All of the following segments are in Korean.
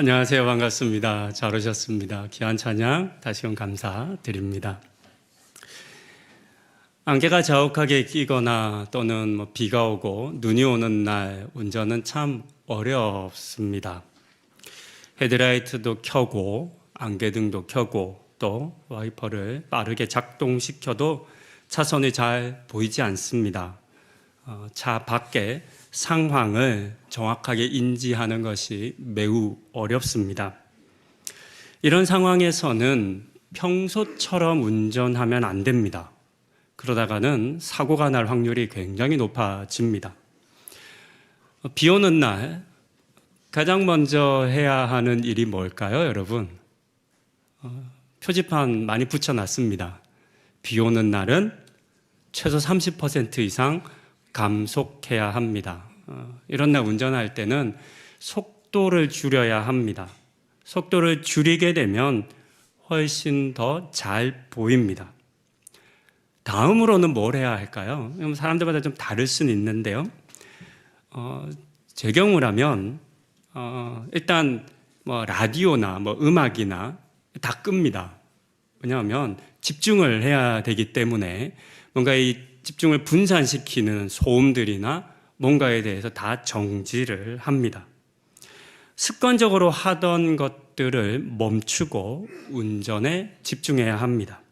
안녕하세요. 반갑습니다. 잘 오셨습니다. 귀한 찬양 다시금 감사드립니다. 안개가 자욱하게 끼거나 또는 뭐 비가 오고 눈이 오는 날 운전은 참 어렵습니다. 헤드라이트도 켜고 안개등도 켜고 또 와이퍼를 빠르게 작동시켜도 차선이 잘 보이지 않습니다. 어, 차 밖에 상황을 정확하게 인지하는 것이 매우 어렵습니다. 이런 상황에서는 평소처럼 운전하면 안 됩니다. 그러다가는 사고가 날 확률이 굉장히 높아집니다. 어, 비 오는 날 가장 먼저 해야 하는 일이 뭘까요, 여러분? 어, 표지판 많이 붙여놨습니다. 비 오는 날은 최소 30% 이상 감속해야 합니다. 어, 이런 날 운전할 때는 속도를 줄여야 합니다. 속도를 줄이게 되면 훨씬 더 잘 보입니다. 다음으로는 뭘 해야 할까요? 사람들마다 좀 다를 수는 있는데요. 어, 제 경우라면 어, 일단 뭐 라디오나 뭐 음악이나 다 끕니다. 왜냐하면 집중을 해야 되기 때문에 뭔가 이 집중을 분산시키는 소음들이나 뭔가에 대해서 다 정지를 합니다. 습관적으로 하던 것들을 멈추고 운전에 집중해야 합니다.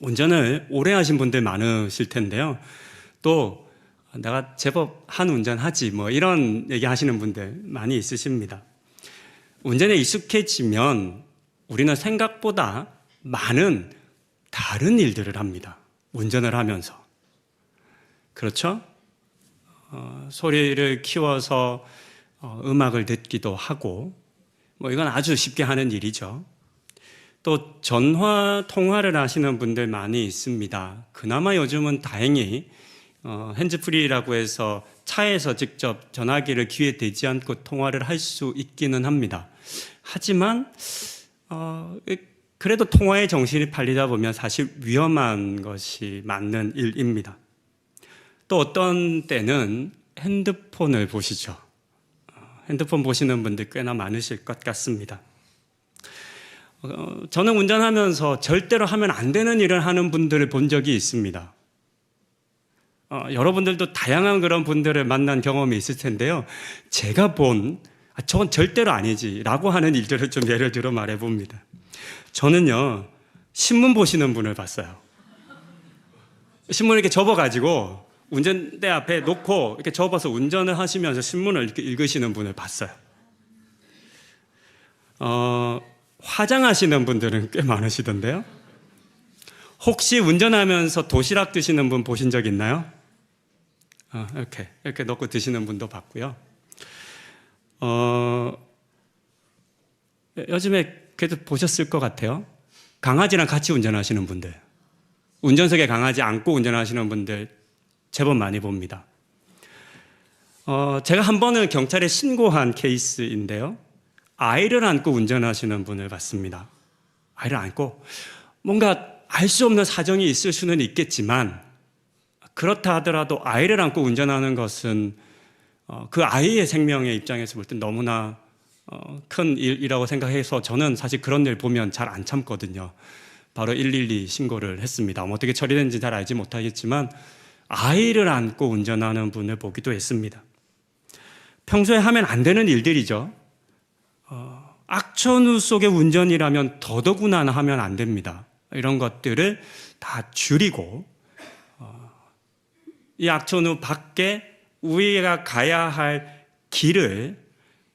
운전을 오래 하신 분들 많으실 텐데요. 또 내가 제법 한 운전하지 뭐 이런 얘기 하시는 분들 많이 있으십니다. 운전에 익숙해지면 우리는 생각보다 많은 다른 일들을 합니다. 운전을 하면서. 그렇죠? 어, 소리를 키워서 어, 음악을 듣기도 하고, 뭐 이건 아주 쉽게 하는 일이죠. 또 전화 통화를 하시는 분들 많이 있습니다. 그나마 요즘은 다행히 어, 핸즈프리라고 해서 차에서 직접 전화기를 귀에 대지 않고 통화를 할 수 있기는 합니다. 하지만 어, 그래도 통화의 정신이 팔리다 보면 사실 위험한 것이 맞는 일입니다. 또 어떤 때는 핸드폰을 보시죠. 어, 핸드폰 보시는 분들 꽤나 많으실 것 같습니다. 어, 저는 운전하면서 절대로 하면 안 되는 일을 하는 분들을 본 적이 있습니다. 어, 여러분들도 다양한 그런 분들을 만난 경험이 있을 텐데요. 제가 본, 아, 저건 절대로 아니지 라고 하는 일들을 좀 예를 들어 말해 봅니다. 저는요, 신문 보시는 분을 봤어요. 신문을 이렇게 접어가지고 운전대 앞에 놓고 이렇게 접어서 운전을 하시면서 신문을 이렇게 읽으시는 분을 봤어요. 어, 화장하시는 분들은 꽤 많으시던데요. 혹시 운전하면서 도시락 드시는 분 보신 적 있나요? 어, 이렇게 이렇게 넣고 드시는 분도 봤고요. 어, 요즘에 그래도 보셨을 것 같아요. 강아지랑 같이 운전하시는 분들, 운전석에 강아지 안고 운전하시는 분들 제법 많이 봅니다. 어, 제가 한 번은 경찰에 신고한 케이스인데요. 아이를 안고 운전하시는 분을 봤습니다. 아이를 안고 뭔가 알 수 없는 사정이 있을 수는 있겠지만 그렇다 하더라도 아이를 안고 운전하는 것은 어, 그 아이의 생명의 입장에서 볼때 너무나 어, 큰 일이라고 생각해서 저는 사실 그런 일 보면 잘 안 참거든요. 바로 112 신고를 했습니다. 뭐 어떻게 처리되는지 잘 알지 못하겠지만 아이를 안고 운전하는 분을 보기도 했습니다. 평소에 하면 안 되는 일들이죠. 어, 악천후 속의 운전이라면 더더구나 하면 안 됩니다. 이런 것들을 다 줄이고 어, 이 악천후 밖에 우리가 가야 할 길을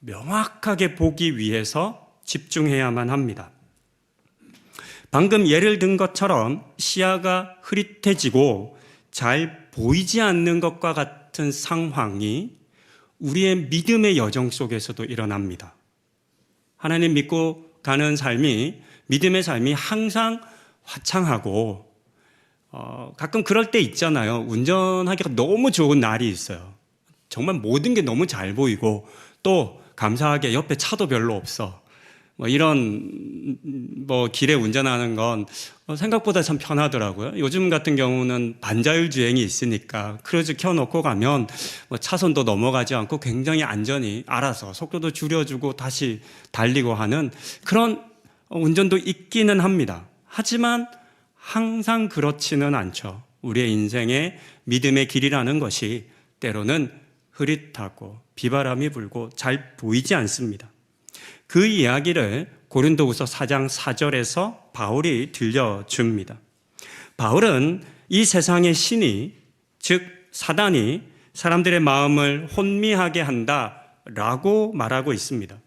명확하게 보기 위해서 집중해야만 합니다. 방금 예를 든 것처럼 시야가 흐릿해지고 잘 보이지 않는 것과 같은 상황이 우리의 믿음의 여정 속에서도 일어납니다. 하나님 믿고 가는 삶이 믿음의 삶이 항상 화창하고 어, 가끔 그럴 때 있잖아요. 운전하기가 너무 좋은 날이 있어요. 정말 모든 게 너무 잘 보이고 또 감사하게 옆에 차도 별로 없어. 뭐 이런 뭐 길에 운전하는 건 어, 생각보다 참 편하더라고요. 요즘 같은 경우는 반자율 주행이 있으니까 크루즈 켜놓고 가면 뭐 차선도 넘어가지 않고 굉장히 안전히 알아서 속도도 줄여주고 다시 달리고 하는 그런 운전도 있기는 합니다. 하지만 항상 그렇지는 않죠. 우리의 인생의 믿음의 길이라는 것이 때로는 흐릿하고 비바람이 불고 잘 보이지 않습니다. 그 이야기를 고린도후서 4장 4절에서 바울이 들려줍니다. 바울은 이 세상의 신이 즉 사단이 사람들의 마음을 혼미하게 한다라고 말하고 있습니다.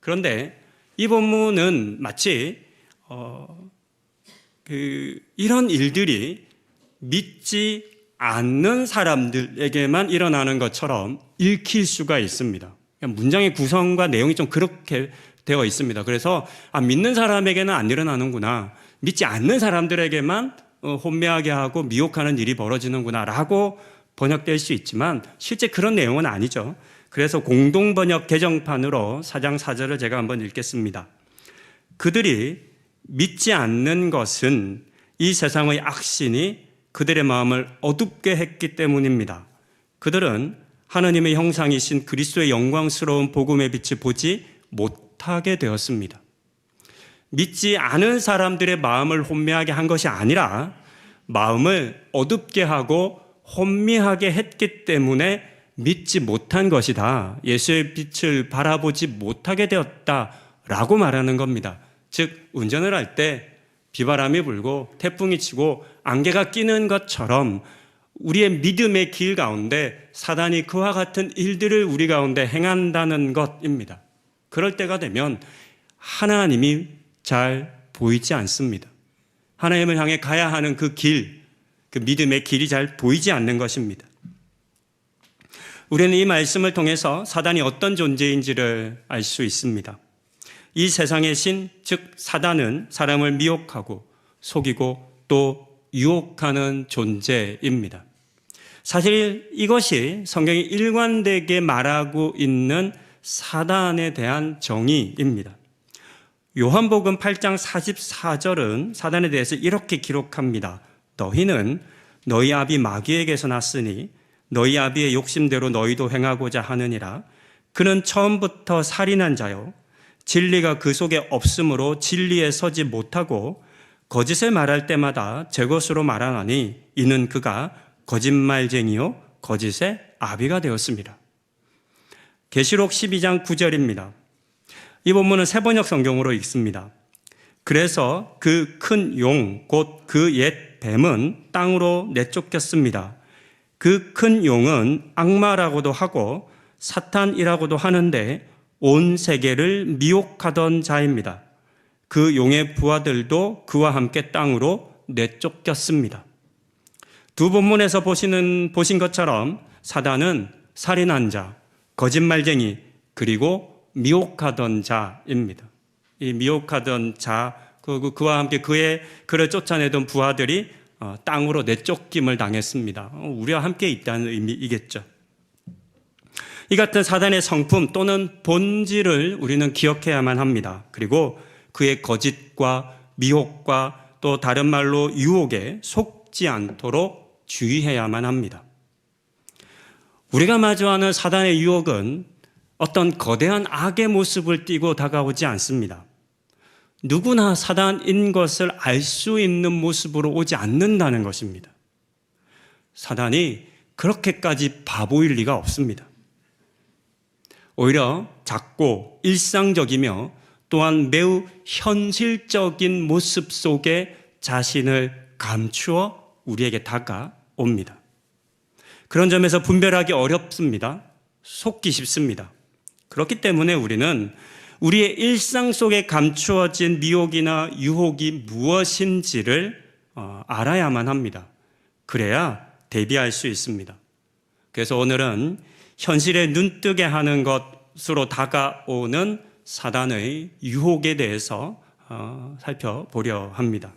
그런데 이 본문은 마치 어, 그 이런 일들이 믿지 않는 사람들에게만 일어나는 것처럼 읽힐 수가 있습니다. 문장의 구성과 내용이 좀 그렇게 되어 있습니다. 그래서 아, 믿는 사람에게는 안 일어나는구나. 믿지 않는 사람들에게만 어, 혼미하게 하고 미혹하는 일이 벌어지는구나라고 번역될 수 있지만 실제 그런 내용은 아니죠. 그래서 공동 번역 개정판으로 사장 4절을 제가 한번 읽겠습니다. 그들이 믿지 않는 것은 이 세상의 악신이 그들의 마음을 어둡게 했기 때문입니다. 그들은 하나님의 형상이신 그리스도의 영광스러운 복음의 빛을 보지 못하게 되었습니다. 믿지 않은 사람들의 마음을 혼미하게 한 것이 아니라 마음을 어둡게 하고 혼미하게 했기 때문에 믿지 못한 것이다. 예수의 빛을 바라보지 못하게 되었다 라고 말하는 겁니다. 즉 운전을 할 때 비바람이 불고 태풍이 치고 안개가 끼는 것처럼 우리의 믿음의 길 가운데 사단이 그와 같은 일들을 우리 가운데 행한다는 것입니다. 그럴 때가 되면 하나님이 잘 보이지 않습니다. 하나님을 향해 가야 하는 그 길, 그 믿음의 길이 잘 보이지 않는 것입니다. 우리는 이 말씀을 통해서 사단이 어떤 존재인지를 알 수 있습니다. 이 세상의 신, 즉 사단은 사람을 미혹하고 속이고 또 유혹하는 존재입니다. 사실 이것이 성경이 일관되게 말하고 있는 사단에 대한 정의입니다. 요한복음 8장 44절은 사단에 대해서 이렇게 기록합니다. 너희는 너희 아비 마귀에게서 났으니 너희 아비의 욕심대로 너희도 행하고자 하느니라. 그는 처음부터 살인한 자요. 진리가 그 속에 없으므로 진리에 서지 못하고 거짓을 말할 때마다 제 것으로 말하나니 이는 그가 거짓말쟁이요 거짓의 아비가 되었습니다. 계시록 12장 9절입니다. 이 본문은 세번역 성경으로 읽습니다. 그래서 그 큰 용, 곧 그 옛 뱀은 땅으로 내쫓겼습니다. 그 큰 용은 악마라고도 하고 사탄이라고도 하는데 온 세계를 미혹하던 자입니다. 그 용의 부하들도 그와 함께 땅으로 내쫓겼습니다. 두 본문에서 보시는, 보신 것처럼 사단은 살인한 자, 거짓말쟁이, 그리고 미혹하던 자입니다. 이 미혹하던 자, 그, 그, 그와 함께 그의 그를 쫓아내던 부하들이 어, 땅으로 내쫓김을 당했습니다. 어, 우리와 함께 있다는 의미이겠죠. 이 같은 사단의 성품 또는 본질을 우리는 기억해야만 합니다. 그리고 그의 거짓과 미혹과 또 다른 말로 유혹에 속지 않도록 주의해야만 합니다. 우리가 마주하는 사단의 유혹은 어떤 거대한 악의 모습을 띠고 다가오지 않습니다. 누구나 사단인 것을 알 수 있는 모습으로 오지 않는다는 것입니다. 사단이 그렇게까지 바보일 리가 없습니다. 오히려 작고 일상적이며 또한 매우 현실적인 모습 속에 자신을 감추어 우리에게 다가옵니다. 그런 점에서 분별하기 어렵습니다. 속기 쉽습니다. 그렇기 때문에 우리는 우리의 일상 속에 감추어진 미혹이나 유혹이 무엇인지를 어, 알아야만 합니다. 그래야 대비할 수 있습니다. 그래서 오늘은 현실에 눈뜨게 하는 것으로 다가오는 사단의 유혹에 대해서 어, 살펴보려 합니다.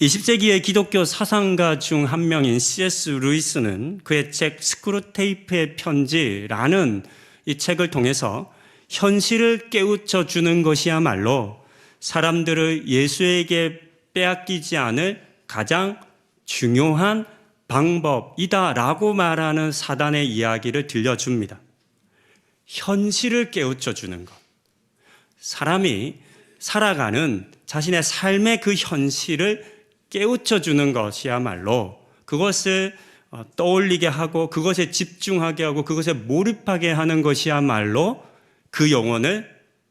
20세기의 기독교 사상가 중 한 명인 C.S. 루이스는 그의 책 스크루테이프의 편지라는 이 책을 통해서 현실을 깨우쳐 주는 것이야말로 사람들을 예수에게 빼앗기지 않을 가장 중요한 방법이다라고 말하는 사단의 이야기를 들려줍니다. 현실을 깨우쳐 주는 것. 사람이 살아가는 자신의 삶의 그 현실을 깨우쳐 주는 것이야말로 그것을 어, 떠올리게 하고 그것에 집중하게 하고 그것에 몰입하게 하는 것이야말로 그 영혼을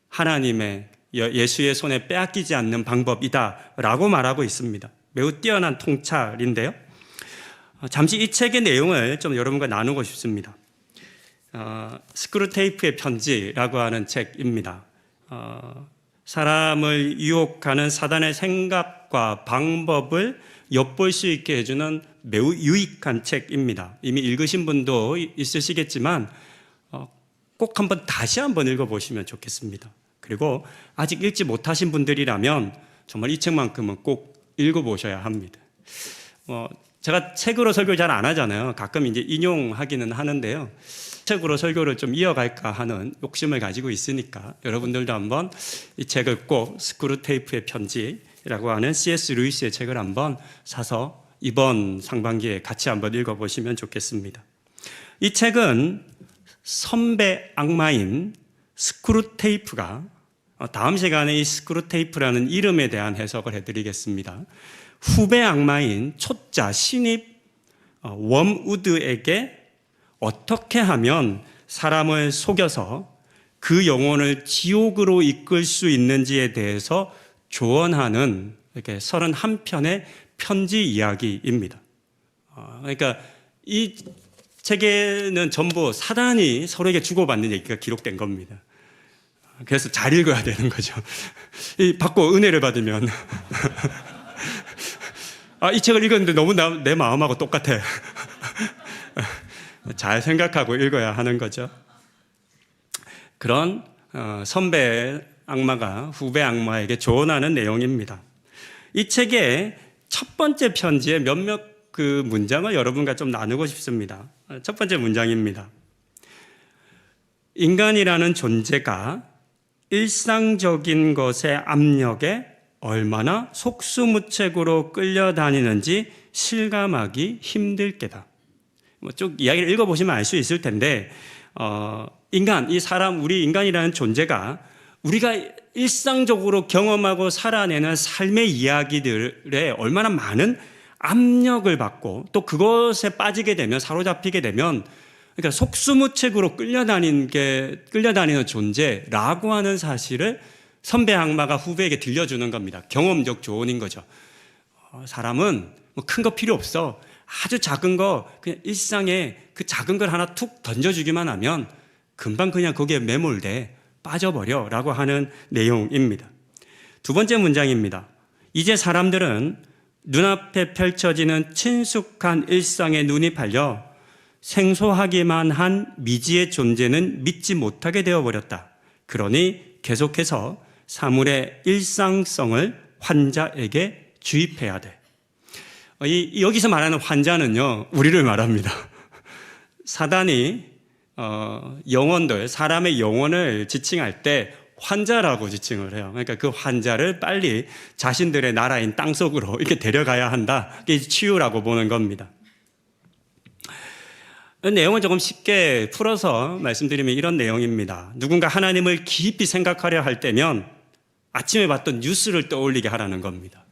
하나님의 예- 예수의 손에 빼앗기지 않는 방법이다라고 말하고 있습니다. 매우 뛰어난 통찰인데요. 어, 잠시 이 책의 내용을 좀 여러분과 나누고 싶습니다. 어, 스크루테이프의 편지라고 하는 책입니다. 어, 사람을 유혹하는 사단의 생각과 방법을 엿볼 수 있게 해주는 매우 유익한 책입니다. 이미 읽으신 분도 이- 있으시겠지만 어, 꼭 한번 다시 한번 읽어보시면 좋겠습니다. 그리고 아직 읽지 못하신 분들이라면 정말 이 책만큼은 꼭 읽어보셔야 합니다. 어, 제가 책으로 설교 잘 안 하잖아요. 가끔 이제 인용하기는 하는데요. 책으로 설교를 좀 이어갈까 하는 욕심을 가지고 있으니까 여러분들도 한번 이 책을 꼭 스크루테이프의 편지라고 하는 C.S. 루이스의 책을 한번 사서 이번 상반기에 같이 한번 읽어보시면 좋겠습니다. 이 책은 선배 악마인 스크루테이프가 어, 다음 시간에 이 스크루테이프라는 이름에 대한 해석을 해드리겠습니다. 후배 악마인 초자 신입 어, 웜우드에게 어떻게 하면 사람을 속여서 그 영혼을 지옥으로 이끌 수 있는지에 대해서 조언하는 이렇게 31편의 편지 이야기입니다. 어, 그러니까 이 책에는 전부 사단이 서로에게 주고받는 얘기가 기록된 겁니다. 그래서 잘 읽어야 되는 거죠. 이 받고 은혜를 받으면 아, 이 책을 읽었는데 너무 나, 내 마음하고 똑같아. 잘 생각하고 읽어야 하는 거죠. 그런 어, 선배 악마가 후배 악마에게 조언하는 내용입니다. 이 책의 첫 번째 편지의 몇몇 그 문장을 여러분과 좀 나누고 싶습니다. 첫 번째 문장입니다. 인간이라는 존재가 일상적인 것의 압력에 얼마나 속수무책으로 끌려다니는지 실감하기 힘들 게다. 뭐쭉 이야기를 읽어보시면 알 수 있을 텐데, 어, 인간, 이 사람, 우리 인간이라는 존재가 우리가 일상적으로 경험하고 살아내는 삶의 이야기들에 얼마나 많은 압력을 받고 또 그것에 빠지게 되면 사로잡히게 되면 그러니까 속수무책으로 끌려다니는 게 끌려다니는 존재라고 하는 사실을 선배 악마가 후배에게 들려주는 겁니다. 경험적 조언인 거죠. 어, 사람은 뭐 큰 거 필요 없어. 아주 작은 거 그냥 일상에 그 작은 걸 하나 툭 던져주기만 하면 금방 그냥 거기에 매몰돼 빠져버려 라고 하는 내용입니다. 두 번째 문장입니다. 이제 사람들은 눈앞에 펼쳐지는 친숙한 일상에 눈이 팔려 생소하기만 한 미지의 존재는 믿지 못하게 되어버렸다. 그러니 계속해서 사물의 일상성을 환자에게 주입해야 돼. 어, 이, 여기서 말하는 환자는요, 우리를 말합니다. 사단이 어, 영혼들, 사람의 영혼을 지칭할 때 환자라고 지칭을 해요. 그러니까 그 환자를 빨리 자신들의 나라인 땅 속으로 이렇게 데려가야 한다. 이게 치유라고 보는 겁니다. 내용을 조금 쉽게 풀어서 말씀드리면 이런 내용입니다. 누군가 하나님을 깊이 생각하려 할 때면 아침에 봤던 뉴스를 떠올리게 하라는 겁니다.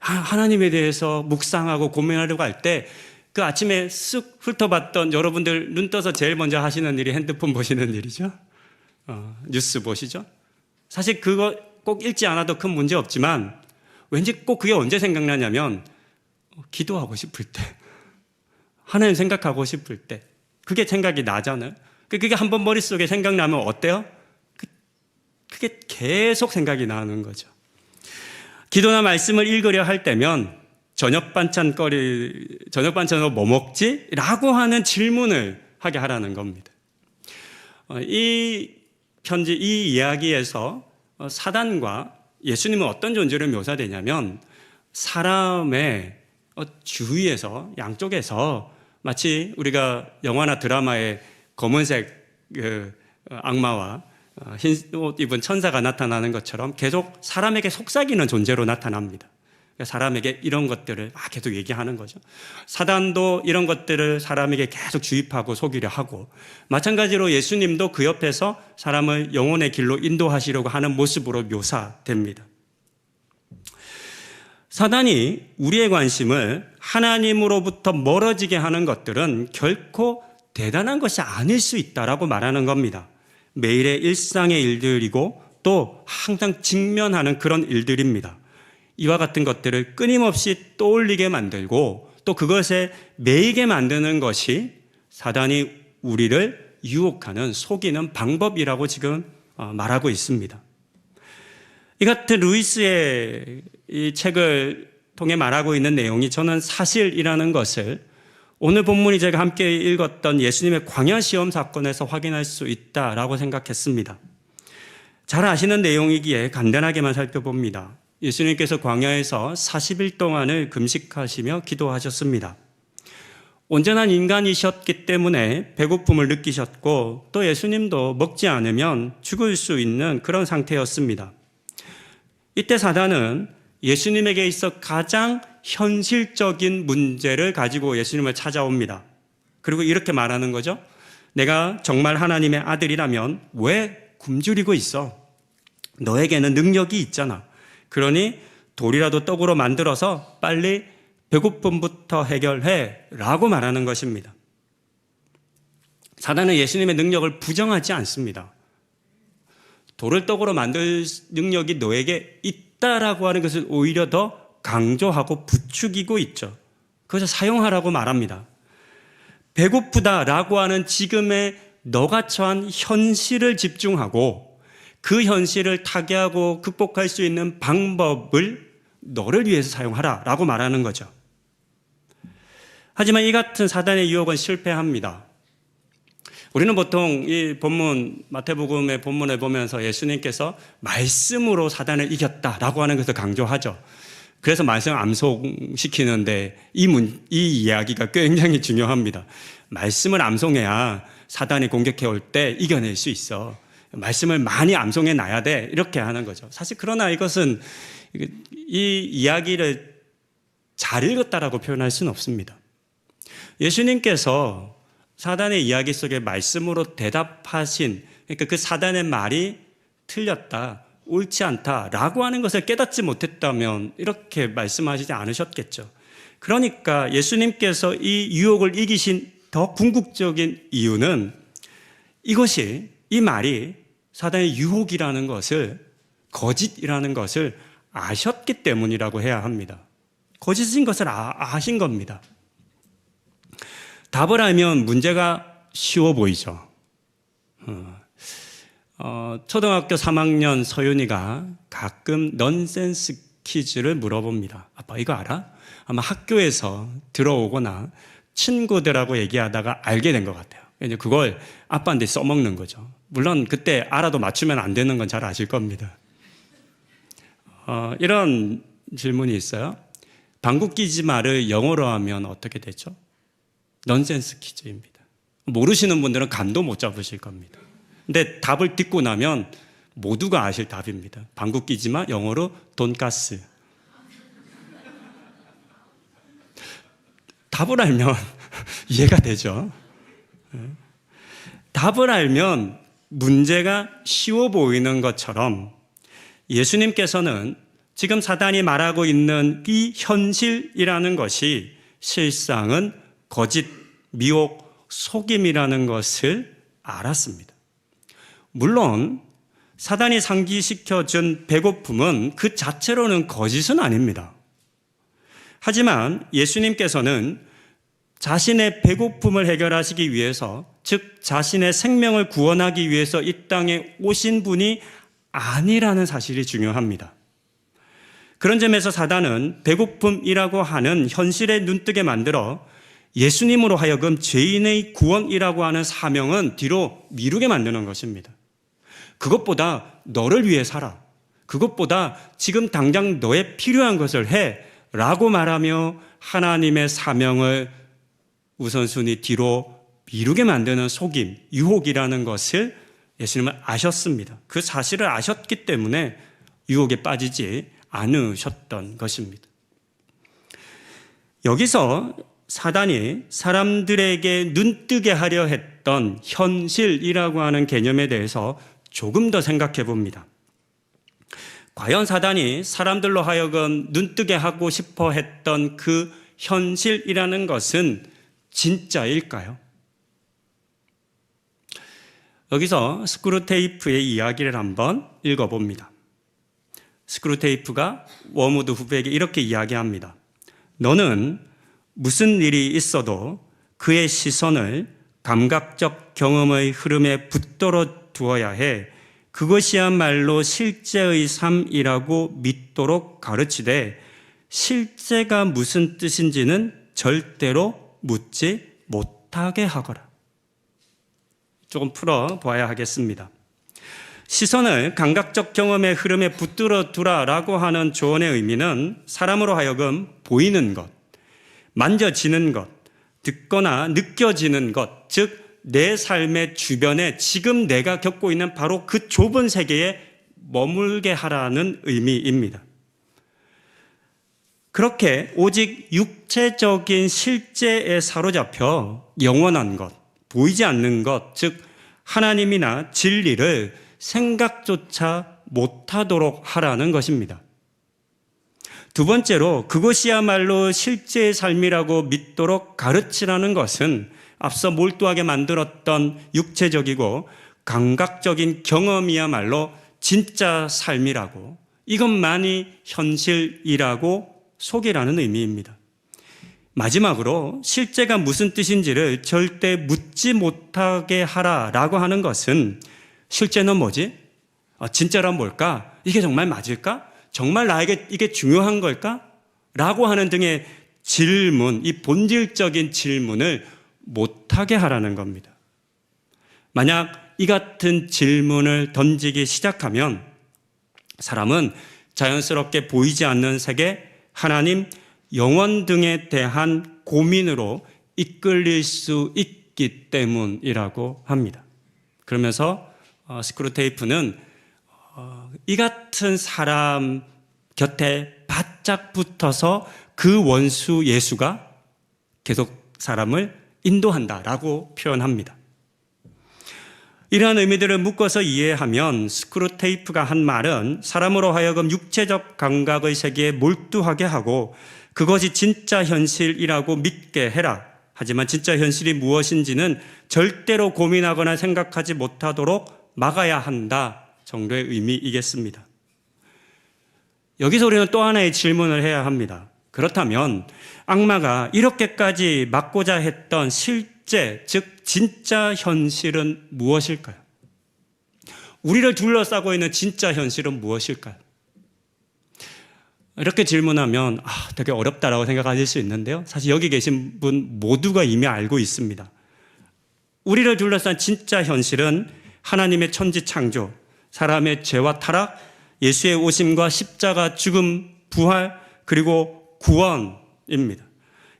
아, 하나님에 대해서 묵상하고 고민하려고 할 때 그 아침에 쓱 훑어봤던 여러분들 눈 떠서 제일 먼저 하시는 일이 핸드폰 보시는 일이죠. 어, 뉴스 보시죠. 사실 그거 꼭 읽지 않아도 큰 문제 없지만 왠지 꼭 그게 언제 생각나냐면 기도하고 싶을 때 하나님 생각하고 싶을 때 그게 생각이 나잖아요. 그게 한 번 머릿속에 생각나면 어때요? 그, 그게 계속 생각이 나는 거죠. 기도나 말씀을 읽으려 할 때면 저녁 반찬 거리, 저녁 반찬으로 뭐 먹지? 라고 하는 질문을 하게 하라는 겁니다. 어, 이 편지, 이 이야기에서 어, 사단과 예수님은 어떤 존재로 묘사되냐면 사람의 어, 주위에서, 양쪽에서 마치 우리가 영화나 드라마의 검은색 그 어, 악마와 어, 흰 옷 입은 천사가 나타나는 것처럼 계속 사람에게 속삭이는 존재로 나타납니다. 그러니까 사람에게 이런 것들을 막 계속 얘기하는 거죠. 사단도 이런 것들을 사람에게 계속 주입하고 속이려 하고 마찬가지로 예수님도 그 옆에서 사람을 영혼의 길로 인도하시려고 하는 모습으로 묘사됩니다. 사단이 우리의 관심을 하나님으로부터 멀어지게 하는 것들은 결코 대단한 것이 아닐 수 있다라고 말하는 겁니다. 매일의 일상의 일들이고 또 항상 직면하는 그런 일들입니다. 이와 같은 것들을 끊임없이 떠올리게 만들고 또 그것에 매이게 만드는 것이 사단이 우리를 유혹하는 속이는 방법이라고 지금 어, 말하고 있습니다. 이 같은 루이스의 이 책을 통해 말하고 있는 내용이 저는 사실이라는 것을 오늘 본문이 제가 함께 읽었던 예수님의 광야 시험 사건에서 확인할 수 있다라고 생각했습니다. 잘 아시는 내용이기에 간단하게만 살펴봅니다. 예수님께서 광야에서 40일 동안을 금식하시며 기도하셨습니다. 온전한 인간이셨기 때문에 배고픔을 느끼셨고 또 예수님도 먹지 않으면 죽을 수 있는 그런 상태였습니다. 이때 사단은 예수님에게 있어 가장 현실적인 문제를 가지고 예수님을 찾아옵니다. 그리고 이렇게 말하는 거죠. 내가 정말 하나님의 아들이라면 왜 굶주리고 있어? 너에게는 능력이 있잖아. 그러니 돌이라도 떡으로 만들어서 빨리 배고픔부터 해결해 라고 말하는 것입니다. 사단은 예수님의 능력을 부정하지 않습니다. 돌을 떡으로 만들 능력이 너에게 있다라고 하는 것을 오히려 더 강조하고 부추기고 있죠. 그것을 사용하라고 말합니다. 배고프다라고 하는 지금의 너가 처한 현실을 집중하고 그 현실을 타개하고 극복할 수 있는 방법을 너를 위해서 사용하라라고 말하는 거죠. 하지만 이 같은 사단의 유혹은 실패합니다. 우리는 보통 이 본문 마태복음의 본문을 보면서 예수님께서 말씀으로 사단을 이겼다라고 하는 것을 강조하죠. 그래서 말씀 암송시키는데 이, 문, 이 이야기가 굉장히 중요합니다. 말씀을 암송해야 사단이 공격해 올 때 이겨낼 수 있어. 말씀을 많이 암송해 놔야 돼. 이렇게 하는 거죠. 사실 그러나 이것은 이 이야기를 잘 읽었다라고 표현할 수는 없습니다. 예수님께서 사단의 이야기 속에 말씀으로 대답하신 그러니까 그 사단의 말이 틀렸다, 옳지 않다라고 하는 것을 깨닫지 못했다면 이렇게 말씀하시지 않으셨겠죠. 그러니까 예수님께서 이 유혹을 이기신 더 궁극적인 이유는 이것이 이 말이 사단의 유혹이라는 것을 거짓이라는 것을 아셨기 때문이라고 해야 합니다. 거짓인 것을 아, 아신 겁니다. 답을 알면 문제가 쉬워 보이죠. 어, 어, 초등학교 3학년 서윤이가 가끔 넌센스 퀴즈를 물어봅니다. 아빠 이거 알아? 아마 학교에서 들어오거나 친구들하고 얘기하다가 알게 된 것 같아요. 이제 그걸 아빠한테 써먹는 거죠. 물론 그때 알아도 맞추면 안 되는 건 잘 아실 겁니다. 어, 이런 질문이 있어요. 방귀 끼지 말을 영어로 하면 어떻게 되죠? 넌센스 퀴즈입니다. 모르시는 분들은 감도 못 잡으실 겁니다. 근데 답을 듣고 나면 모두가 아실 답입니다. 방귀 끼지 마 영어로 돈가스. 답을 알면 이해가 되죠. 답을 알면 문제가 쉬워 보이는 것처럼 예수님께서는 지금 사단이 말하고 있는 이 현실이라는 것이 실상은 거짓, 미혹, 속임이라는 것을 알았습니다. 물론 사단이 상기시켜 준 배고픔은 그 자체로는 거짓은 아닙니다. 하지만 예수님께서는 자신의 배고픔을 해결하시기 위해서, 즉, 자신의 생명을 구원하기 위해서 이 땅에 오신 분이 아니라는 사실이 중요합니다. 그런 점에서 사단은 배고픔이라고 하는 현실에 눈뜨게 만들어 예수님으로 하여금 죄인의 구원이라고 하는 사명은 뒤로 미루게 만드는 것입니다. 그것보다 너를 위해 살아. 그것보다 지금 당장 너의 필요한 것을 해. 라고 말하며 하나님의 사명을 우선순위 뒤로 미루게 만드는 속임, 유혹이라는 것을 예수님은 아셨습니다. 그 사실을 아셨기 때문에 유혹에 빠지지 않으셨던 것입니다. 여기서 사단이 사람들에게 눈뜨게 하려 했던 현실이라고 하는 개념에 대해서 조금 더 생각해 봅니다. 과연 사단이 사람들로 하여금 눈뜨게 하고 싶어 했던 그 현실이라는 것은 진짜일까요? 여기서 스크루테이프의 이야기를 한번 읽어봅니다. 스크루테이프가 워무드 후배에게 이렇게 이야기합니다. 너는 무슨 일이 있어도 그의 시선을 감각적 경험의 흐름에 붙들어 두어야 해. 그것이야말로 실제의 삶이라고 믿도록 가르치되 실제가 무슨 뜻인지는 절대로 묻지 못하게 하거라. 조금 풀어 봐야 하겠습니다. 시선을 감각적 경험의 흐름에 붙들어 두라라고 하는 조언의 의미는 사람으로 하여금 보이는 것, 만져지는 것, 듣거나 느껴지는 것, 즉, 내 삶의 주변에 지금 내가 겪고 있는 바로 그 좁은 세계에 머물게 하라는 의미입니다. 그렇게 오직 육체적인 실제에 사로잡혀 영원한 것, 보이지 않는 것, 즉, 하나님이나 진리를 생각조차 못하도록 하라는 것입니다. 두 번째로 그것이야말로 실제의 삶이라고 믿도록 가르치라는 것은 앞서 몰두하게 만들었던 육체적이고 감각적인 경험이야말로 진짜 삶이라고 이것만이 현실이라고 속이라는 의미입니다. 마지막으로 실제가 무슨 뜻인지를 절대 묻지 못하게 하라라고 하는 것은 실제는 뭐지? 아, 진짜란 뭘까? 이게 정말 맞을까? 정말 나에게 이게 중요한 걸까? 라고 하는 등의 질문, 이 본질적인 질문을 못하게 하라는 겁니다. 만약 이 같은 질문을 던지기 시작하면 사람은 자연스럽게 보이지 않는 세계, 하나님, 영원 등에 대한 고민으로 이끌릴 수 있기 때문이라고 합니다. 그러면서 어, 스크루테이프는 어, 이 같은 사람 곁에 바짝 붙어서 그 원수 예수가 계속 사람을 인도한다라고 표현합니다. 이러한 의미들을 묶어서 이해하면 스크루테이프가 한 말은 사람으로 하여금 육체적 감각의 세계에 몰두하게 하고 그것이 진짜 현실이라고 믿게 해라. 하지만 진짜 현실이 무엇인지는 절대로 고민하거나 생각하지 못하도록 막아야 한다 정도의 의미이겠습니다. 여기서 우리는 또 하나의 질문을 해야 합니다. 그렇다면 악마가 이렇게까지 막고자 했던 실제, 즉 진짜 현실은 무엇일까요? 우리를 둘러싸고 있는 진짜 현실은 무엇일까요? 이렇게 질문하면 아, 되게 어렵다라고 생각하실 수 있는데요. 사실 여기 계신 분 모두가 이미 알고 있습니다. 우리를 둘러싼 진짜 현실은 하나님의 천지 창조, 사람의 죄와 타락, 예수의 오심과 십자가 죽음, 부활, 그리고 구원입니다.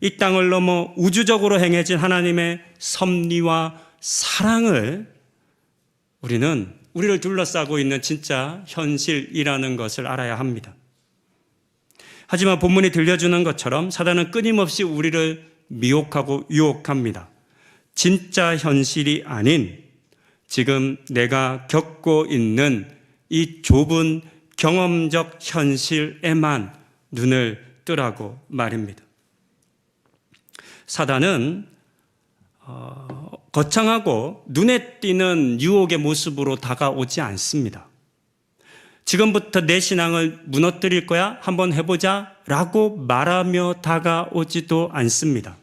이 땅을 넘어 우주적으로 행해진 하나님의 섭리와 사랑을 우리는 우리를 둘러싸고 있는 진짜 현실이라는 것을 알아야 합니다. 하지만 본문이 들려주는 것처럼 사단은 끊임없이 우리를 미혹하고 유혹합니다. 진짜 현실이 아닌 지금 내가 겪고 있는 이 좁은 경험적 현실에만 눈을 뜨라고 말입니다. 사단은 어, 거창하고 눈에 띄는 유혹의 모습으로 다가오지 않습니다. 지금부터 내 신앙을 무너뜨릴 거야? 한번 해보자? 라고 말하며 다가오지도 않습니다.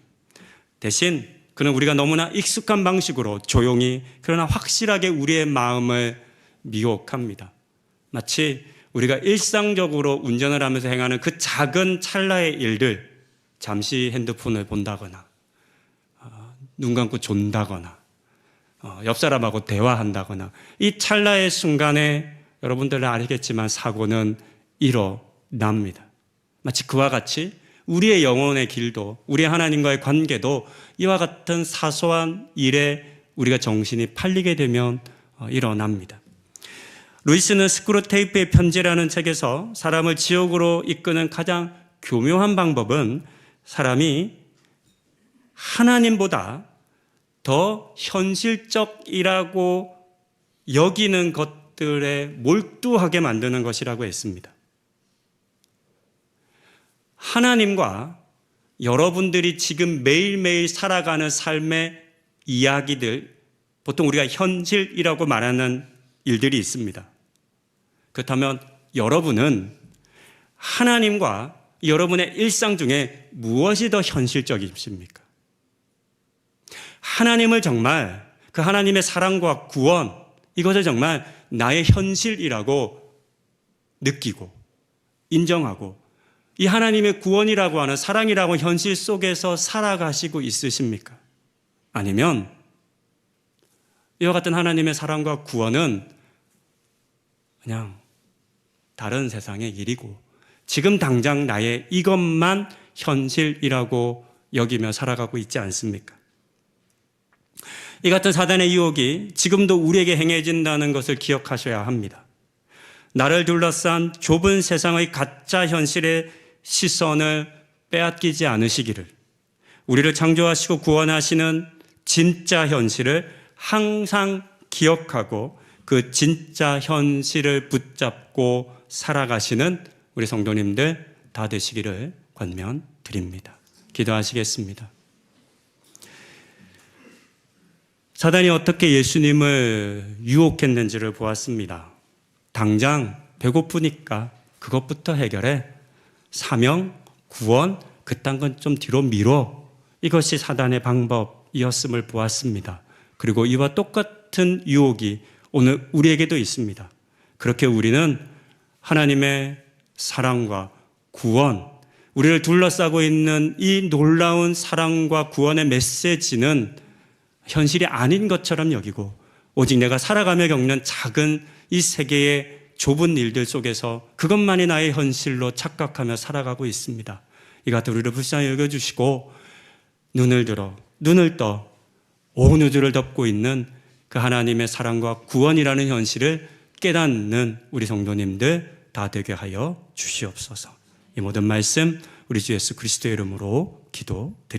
대신 그는 우리가 너무나 익숙한 방식으로 조용히 그러나 확실하게 우리의 마음을 미혹합니다. 마치 우리가 일상적으로 운전을 하면서 행하는 그 작은 찰나의 일들, 잠시 핸드폰을 본다거나, 어, 눈 감고 존다거나, 어, 옆 사람하고 대화한다거나, 이 찰나의 순간에 여러분들은 알겠지만 사고는 일어납니다. 마치 그와 같이 우리의 영혼의 길도, 우리 하나님과의 관계도 이와 같은 사소한 일에 우리가 정신이 팔리게 되면 어, 일어납니다. 루이스는 스크루 테이프의 편지라는 책에서 사람을 지옥으로 이끄는 가장 교묘한 방법은 사람이 하나님보다 더 현실적이라고 여기는 것들에 몰두하게 만드는 것이라고 했습니다. 하나님과 여러분들이 지금 매일매일 살아가는 삶의 이야기들, 보통 우리가 현실이라고 말하는 일들이 있습니다. 그렇다면 여러분은 하나님과 여러분의 일상 중에 무엇이 더 현실적이십니까? 하나님을 정말 그 하나님의 사랑과 구원, 이것을 정말 나의 현실이라고 느끼고 인정하고 이 하나님의 구원이라고 하는 사랑이라고 현실 속에서 살아가시고 있으십니까? 아니면 이와 같은 하나님의 사랑과 구원은 그냥 다른 세상의 일이고 지금 당장 나의 이것만 현실이라고 여기며 살아가고 있지 않습니까? 이 같은 사단의 유혹이 지금도 우리에게 행해진다는 것을 기억하셔야 합니다. 나를 둘러싼 좁은 세상의 가짜 현실의 시선을 빼앗기지 않으시기를 우리를 창조하시고 구원하시는 진짜 현실을 항상 기억하고 그 진짜 현실을 붙잡고 살아가시는 우리 성도님들 다 되시기를 권면 드립니다. 기도하시겠습니다. 사단이 어떻게 예수님을 유혹했는지를 보았습니다. 당장 배고프니까 그것부터 해결해 사명, 구원, 그딴 건 좀 뒤로 미뤄. 이것이 사단의 방법이었음을 보았습니다. 그리고 이와 똑같은 유혹이 오늘 우리에게도 있습니다. 그렇게 우리는 하나님의 사랑과 구원, 우리를 둘러싸고 있는 이 놀라운 사랑과 구원의 메시지는 현실이 아닌 것처럼 여기고 오직 내가 살아가며 겪는 작은 이 세계의 좁은 일들 속에서 그것만이 나의 현실로 착각하며 살아가고 있습니다. 이 같은 우리를 불쌍히 여겨주시고 눈을 들어 눈을 떠 온 우주를 덮고 있는 그 하나님의 사랑과 구원이라는 현실을 깨닫는 우리 성도님들 다 되게 하여 주시옵소서. 이 모든 말씀 우리 주 예수 그리스도의 이름으로 기도드립니다.